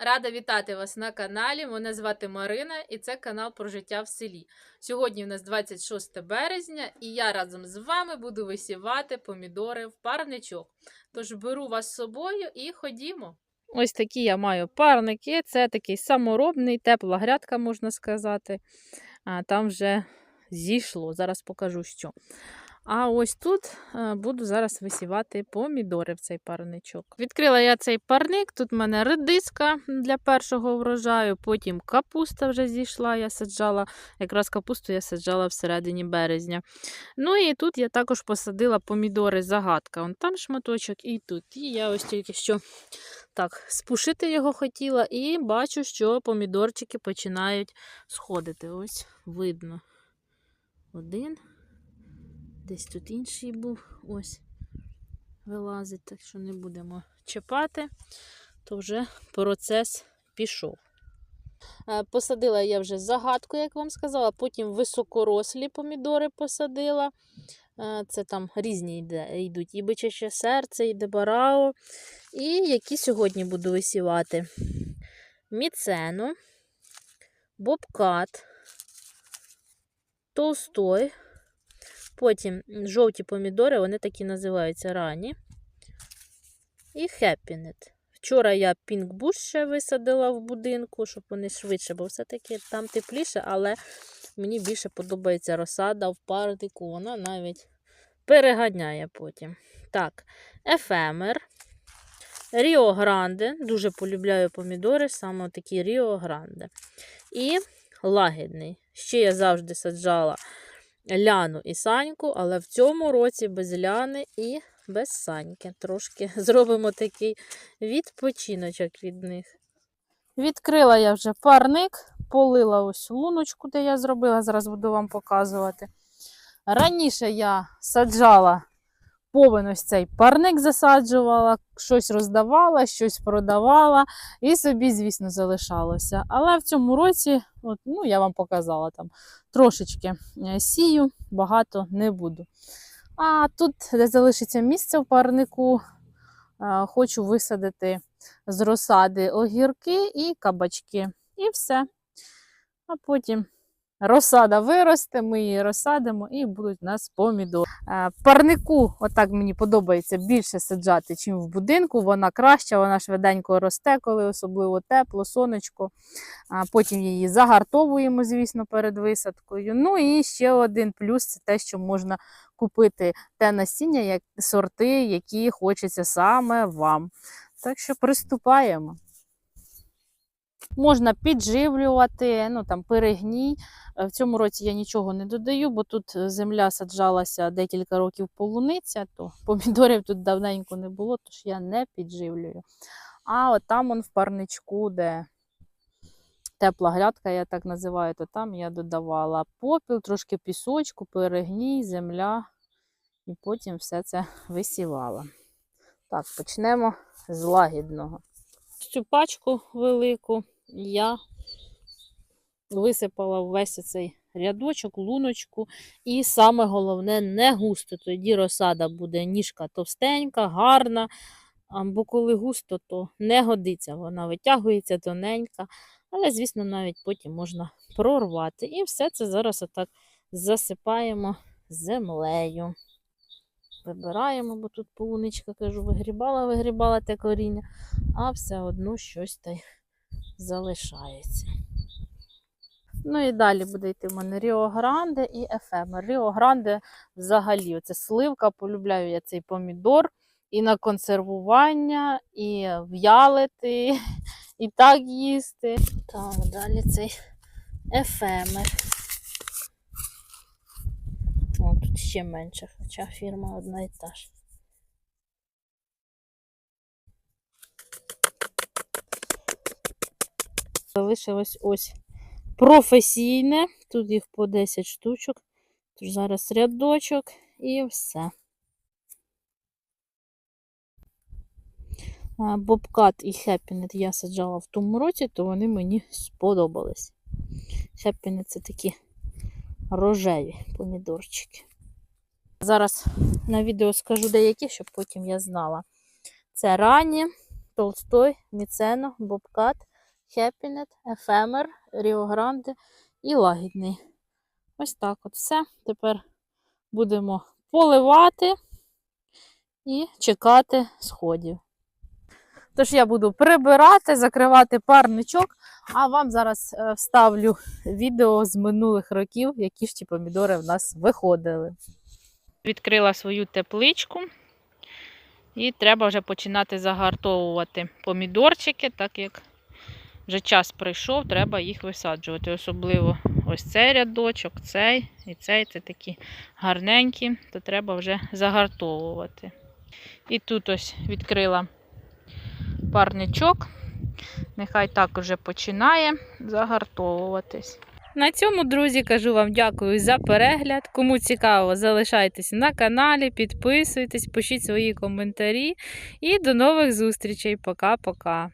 Рада вітати вас на каналі. Мене звати Марина і це канал про життя в селі. Сьогодні у нас 26 березня, і я разом з вами буду висівати помідори в парничок. Тож беру вас з собою і ходімо. Ось такі я маю парники. Це такий саморобний, тепла грядка, можна сказати. А там вже зійшло. Зараз покажу що. А ось тут е, буду зараз висівати помідори в цей парничок. Відкрила я цей парник, тут в мене редиска для першого врожаю, потім капуста вже зійшла, я саджала, якраз капусту я саджала всередині березня. Ну і тут я також посадила помідори загадка. Вон там шматочок і тут. І я ось тільки що так спушити його хотіла, і бачу, що помідорчики починають сходити. Ось видно. Один. Десь тут інший був, ось вилазить, так що не будемо чіпати, то вже процес пішов. Е, Посадила я вже загадку, як вам сказала, потім високорослі помідори посадила. Е, Це там різні йдуть. І бичаче серце, і дебарао. І які сьогодні буду висівати: міцену, бобкат, толстой. Потім жовті помідори, вони такі називаються рані. І хеппінет. Вчора я пінкбуш ще висадила в будинку, щоб вони швидше, бо все-таки там тепліше, але мені більше подобається розсада в парнику. Вона навіть переганяє потім. Так, ефемер. Ріо Гранде. Дуже полюбляю помідори, саме такі Ріо Гранде. І лагідний. Ще я завжди саджала Ляну і Саньку, але в цьому році без Ляни і без Саньки. Трошки зробимо такий відпочиночок від них. Відкрила я вже парник, полила ось луночку, де я зробила, зараз буду вам показувати. Раніше я саджала повен ось цей парник засаджувала, щось роздавала, щось продавала і собі, звісно, залишалося. Але в цьому році, от, ну, я вам показала там трошечки е, сію, багато не буду. А тут, де залишиться місце в парнику, е, хочу висадити з розсади огірки і кабачки. І все. А потім розсада виросте, ми її розсадимо і будуть у нас помідори. Е, Парнику, отак мені подобається більше саджати, ніж в будинку. Вона краща, вона швиденько росте, коли особливо тепло, сонечко. Потім її загартовуємо, звісно, перед висадкою. Ну і ще один плюс це те, що можна купити те насіння, як сорти, які хочеться саме вам. Так що приступаємо. Можна підживлювати, ну там перегній. Е, В цьому році я нічого не додаю, бо тут е, земля саджалася декілька років полуниця, то помідорів тут давненько не було, тож я не підживлюю. А от там он в парничку, де тепла грядка, я так називаю, то там я додавала попіл, трошки пісочку, перегній, земля, і потім все це висівала. Так, почнемо з лагідного. Цю пачку велику я висипала весь цей рядочок, луночку. І саме головне, не густо. Тоді розсада буде ніжка товстенька, гарна. Бо коли густо, то не годиться. Вона витягується тоненька. Але, звісно, навіть потім можна прорвати. І все це зараз отак засипаємо землею. Вибираємо, бо тут полуничка, кажу, вигрібала, вигрібала те коріння, а все одно щось та й залишається. Ну і далі буде йти в мене Ріо Гранде і Ефемер. Ріо Гранде взагалі оце сливка, полюбляю я цей помідор і на консервування, і в'ялити, і так їсти. Так, далі цей Ефемер. О, тут ще менше, хоча фірма одна і та ж. Залишилось ось професійне. Тут їх по 10 штучок. Тож зараз рядочок і все. Бобкат і Хеппінет я саджала в тому році, то вони мені сподобались. Хеппінет це такі рожеві помідорчики. Зараз на відео скажу деякі, щоб потім я знала. Це ранні, Толстой, Міцено, Бобкат, Хеппінет, Ефемер, Ріо Гранде і Лагідний. Ось так от все. Тепер будемо поливати і чекати сходів. Тож я буду прибирати, закривати парничок, а вам зараз е, вставлю відео з минулих років, які ж ті помідори в нас виходили. Відкрила свою тепличку і треба вже починати загартовувати помідорчики, так як вже час прийшов, треба їх висаджувати. Особливо ось цей рядочок, цей і цей це такі гарненькі, то треба вже загартовувати. І тут ось відкрила парничок. Нехай так уже починає загартовуватись. На цьому, друзі, кажу вам дякую за перегляд. Кому цікаво, залишайтесь на каналі, підписуйтесь, пишіть свої коментарі. І до нових зустрічей. Пока-пока.